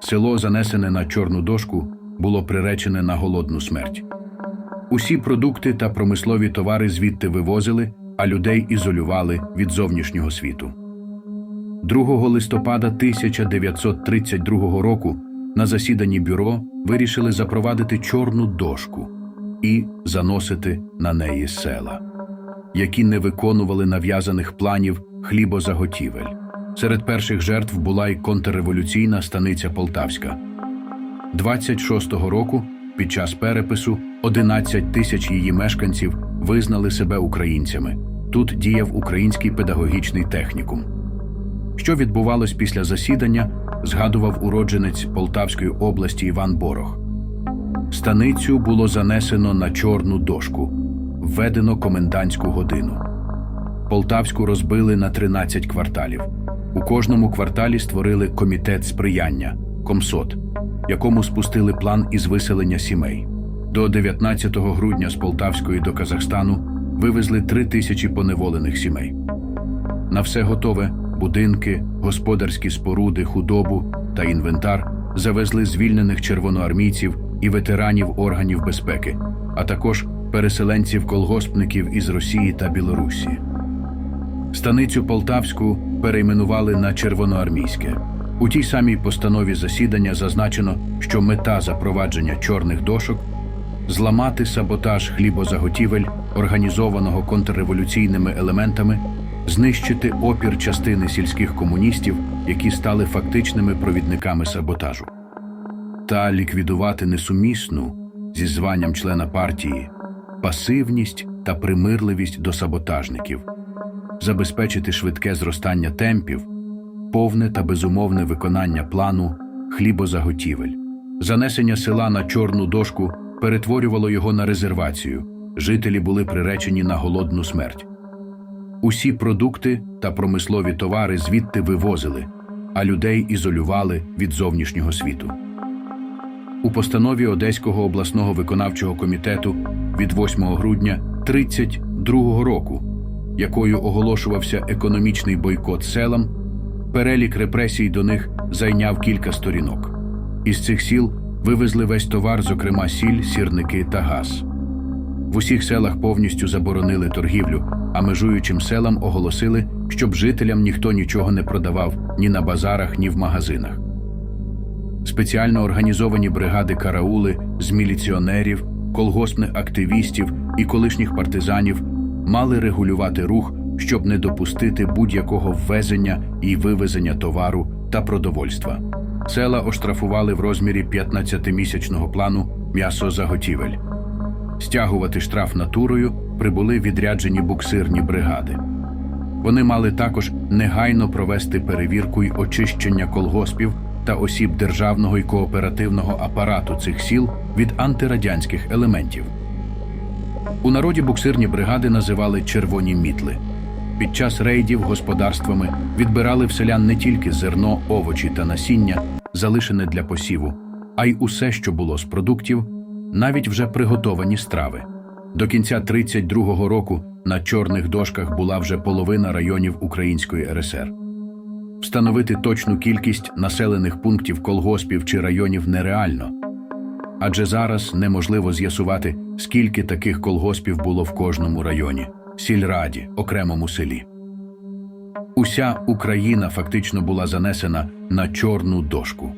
Село, занесене на чорну дошку, було приречене на голодну смерть. Усі продукти та промислові товари звідти вивозили, а людей ізолювали від зовнішнього світу. 2 листопада 1932 року на засіданні бюро вирішили запровадити чорну дошку і заносити на неї села, які не виконували нав'язаних планів хлібозаготівель. Серед перших жертв була й контрреволюційна станиця Полтавська. 26-го року під час перепису 11 тисяч її мешканців визнали себе українцями. Тут діяв український педагогічний технікум. Що відбувалось після засідання, згадував уродженець Полтавської області Іван Борох. Станицю було занесено на чорну дошку, введено комендантську годину. Полтавську розбили на 13 кварталів. У кожному кварталі створили комітет сприяння комсот, якому спустили план із виселення сімей. До 19 грудня з Полтавської до Казахстану вивезли 3 тисячі поневолених сімей. На все готове будинки, господарські споруди, худобу та інвентар завезли звільнених червоноармійців і ветеранів органів безпеки, а також переселенців-колгоспників із Росії та Білорусі. Станицю Полтавську перейменували на Червоноармійське. У тій самій постанові засідання зазначено, що мета запровадження чорних дошок зламати саботаж хлібозаготівель, організованого контрреволюційними елементами, знищити опір частини сільських комуністів, які стали фактичними провідниками саботажу, та ліквідувати несумісну зі званням члена партії пасивність та примирливість до саботажників, забезпечити швидке зростання темпів, повне та безумовне виконання плану хлібозаготівель. Занесення села на чорну дошку перетворювало його на резервацію. Жителі були приречені на голодну смерть. Усі продукти та промислові товари звідти вивозили, а людей ізолювали від зовнішнього світу. У постанові Одеського обласного виконавчого комітету від 8 грудня 32 року, якою оголошувався економічний бойкот селам, перелік репресій до них зайняв кілька сторінок. Із цих сіл вивезли весь товар, зокрема сіль, сірники та газ. В усіх селах повністю заборонили торгівлю, а межуючим селам оголосили, щоб жителям ніхто нічого не продавав ні на базарах, ні в магазинах. Спеціально організовані бригади караули з міліціонерів, колгоспних активістів і колишніх партизанів мали регулювати рух, щоб не допустити будь-якого ввезення і вивезення товару та продовольства. Села оштрафували в розмірі 15-місячного плану м'ясозаготівель. Стягувати штраф натурою прибули відряджені буксирні бригади. Вони мали також негайно провести перевірку й очищення колгоспів та осіб державного і кооперативного апарату цих сіл від антирадянських елементів. У народі буксирні бригади називали червоні мітли. Під час рейдів господарствами відбирали в селян не тільки зерно, овочі та насіння, залишене для посіву, а й усе, що було з продуктів, навіть вже приготовані страви. До кінця 32-го року на чорних дошках була вже половина районів Української РСР. Встановити точну кількість населених пунктів колгоспів чи районів нереально, адже зараз неможливо з'ясувати, скільки таких колгоспів було в кожному районі, сільраді, окремому селі. Уся Україна фактично була занесена на чорну дошку.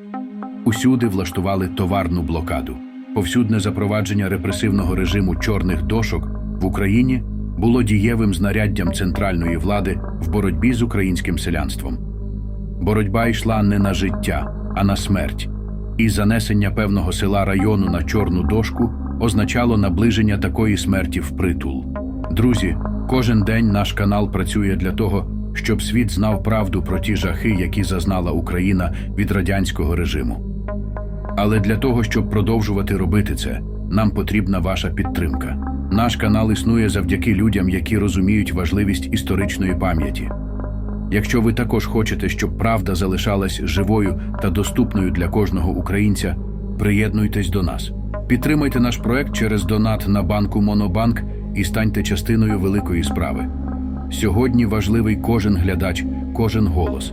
Усюди влаштували товарну блокаду. Повсюдне запровадження репресивного режиму чорних дошок в Україні було дієвим знаряддям центральної влади в боротьбі з українським селянством. Боротьба йшла не на життя, а на смерть, і занесення певного села району на чорну дошку означало наближення такої смерті в притул. Друзі, кожен день наш канал працює для того, щоб світ знав правду про ті жахи, які зазнала Україна від радянського режиму. Але для того, щоб продовжувати робити це, нам потрібна ваша підтримка. Наш канал існує завдяки людям, які розуміють важливість історичної пам'яті. Якщо ви також хочете, щоб правда залишалась живою та доступною для кожного українця, приєднуйтесь до нас. Підтримайте наш проект через донат на банку Монобанк і станьте частиною великої справи. Сьогодні важливий кожен глядач, кожен голос.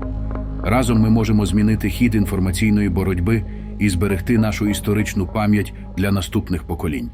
Разом ми можемо змінити хід інформаційної боротьби і зберегти нашу історичну пам'ять для наступних поколінь.